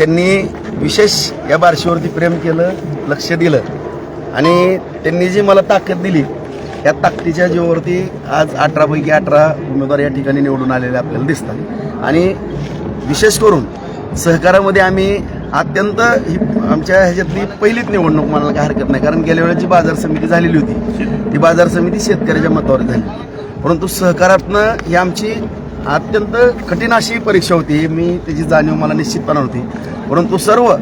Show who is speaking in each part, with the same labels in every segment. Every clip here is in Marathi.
Speaker 1: त्यांनी विशेष या बारशीवरती प्रेम केलं लक्ष दिलं. आणि त्यांनी जी मला ताकद दिली या ताकदीच्या जीवावरती आज अठरापैकी अठरा उमेदवार या ठिकाणी निवडून आलेले आपल्याला दिसतात. आणि विशेष करून सहकारामध्ये आम्ही अत्यंत ही आमच्या ह्याच्यातली पहिलीच निवडणूक म्हणायला काही हरकत नाही कारण गेल्या वेळेची बाजार समिती झालेली होती. ती बाजार समिती शेतकऱ्याच्या मतावर झाली. परंतु सहकारातनं ही आमची अत्यंत कठीण अशी परीक्षा होती. मी त्याची जाणीव मला निश्चितपणा होती. परंतु सर्व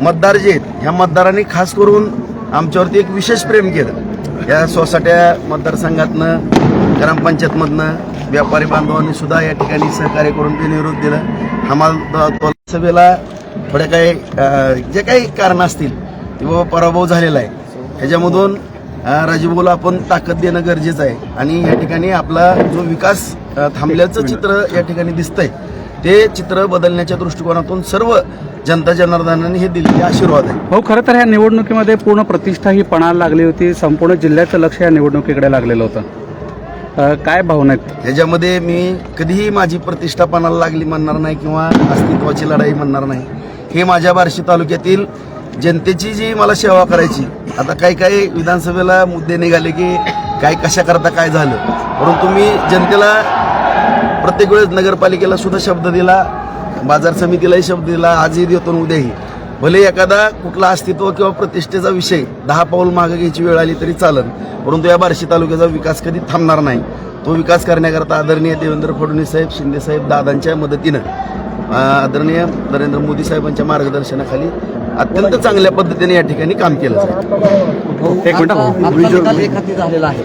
Speaker 1: मतदार जे आहेत ह्या मतदारांनी खास करून आमच्यावरती एक विशेष प्रेम केलं. या सोसाट्या मतदारसंघातनं ग्रामपंचायतमधनं व्यापारी बांधवांनी सुद्धा या ठिकाणी सहकार्य करून ते निरोध दिलं. आम्हाला सभेला थोड्या काही जे काही कारण असतील ते बाबा पराभव झालेला आहे. ह्याच्यामधून राजीवभाऊला आपण ताकद देणं गरजेचं आहे. आणि या ठिकाणी आपला जो विकास थांबल्याचं चित्र या ठिकाणी दिसतंय ते चित्र बदलण्याच्या दृष्टिकोनातून सर्व जनता जनार्दनाने हे दिलेले आशीर्वाद आहे.
Speaker 2: भाऊ खरं तर ह्या निवडणुकीमध्ये पूर्ण प्रतिष्ठा ही पणाला लागली होती संपूर्ण जिल्ह्याचं लक्ष या निवडणुकीकडे लागलेलं होतं. काय भावना आहेत?
Speaker 1: ह्याच्यामध्ये मी कधीही माझी प्रतिष्ठा पणाला लागली म्हणणार नाही किंवा अस्तित्वाची लढाई म्हणणार नाही. हे माझ्या बार्शी तालुक्यातील जनतेची जी मला सेवा करायची आता काही काही विधानसभेला मुद्दे निघाले की काय कशा करता काय झालं. परंतु मी जनतेला प्रत्येक वेळेस नगरपालिकेला सुद्धा शब्द दिला बाजार समितीलाही शब्द दिला आजही देतो उद्याही. भले एखादा कुठला अस्तित्व किंवा प्रतिष्ठेचा विषय दहा पाऊल मागे घ्यायची वेळ आली तरी चालन परंतु या बार्शी तालुक्याचा विकास कधी थांबणार नाही. तो विकास करण्याकरता आदरणीय देवेंद्र फडणवीस साहेब शिंदे साहेब दादांच्या मदतीनं आदरणीय नरेंद्र मोदी साहेबांच्या मार्गदर्शनाखाली अत्यंत चांगल्या पद्धतीने या ठिकाणी काम केलं जाईल.
Speaker 2: एक मिनिट
Speaker 3: हाती झालेला आहे.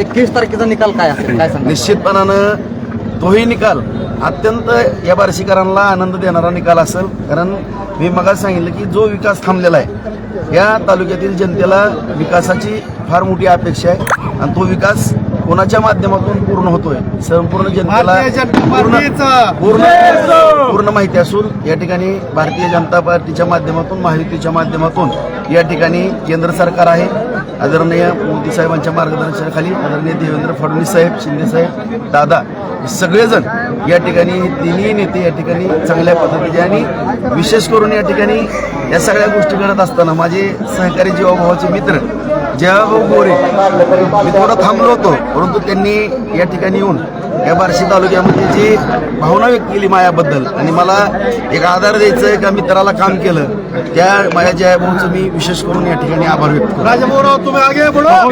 Speaker 3: एकवीस तारखेचा निकाल काय असेल? काय सांगा
Speaker 1: निश्चितपणानं तोही निकाल अत्यंत या बार्शीकरांना आनंद देणारा निकाल असेल. कारण मी मगा सांगितलं की जो विकास थांबलेला आहे या तालुक्यातील जनतेला विकासाची फार मोठी अपेक्षा आहे. आणि तो विकास कोणाच्या माध्यमातून पूर्ण होतोय? संपूर्ण जनतेला पूर्ण पूर्ण पूर्ण माहिती असून या ठिकाणी भारतीय जनता पार्टीच्या माध्यमातून महायुतीच्या माध्यमातून या ठिकाणी केंद्र सरकार आहे. आदरणीय मोदी साहेबांच्या मार्गदर्शनाखाली आदरणीय देवेंद्र फडणवीस साहेब शिंदे साहेब दादा हे सगळेजण या ठिकाणी तिन्ही नेते या ठिकाणी चांगल्या पद्धतीचे आणि विशेष करून या ठिकाणी या सगळ्या गोष्टी घडत असताना माझे सहकारी जीवाभावाचे मित्र जयाभाऊ हो गोरे. मी थोडं थांबलो होतो परंतु त्यांनी या ठिकाणी येऊन या बार्शी तालुक्यामध्ये जी भावना व्यक्त केली मायाबद्दल आणि मला एक आधार द्यायचं आहे का मित्राला काम केलं त्या माझ्या जयाभाऊचं मी विशेष करून या ठिकाणी आभार व्यक्त करतो.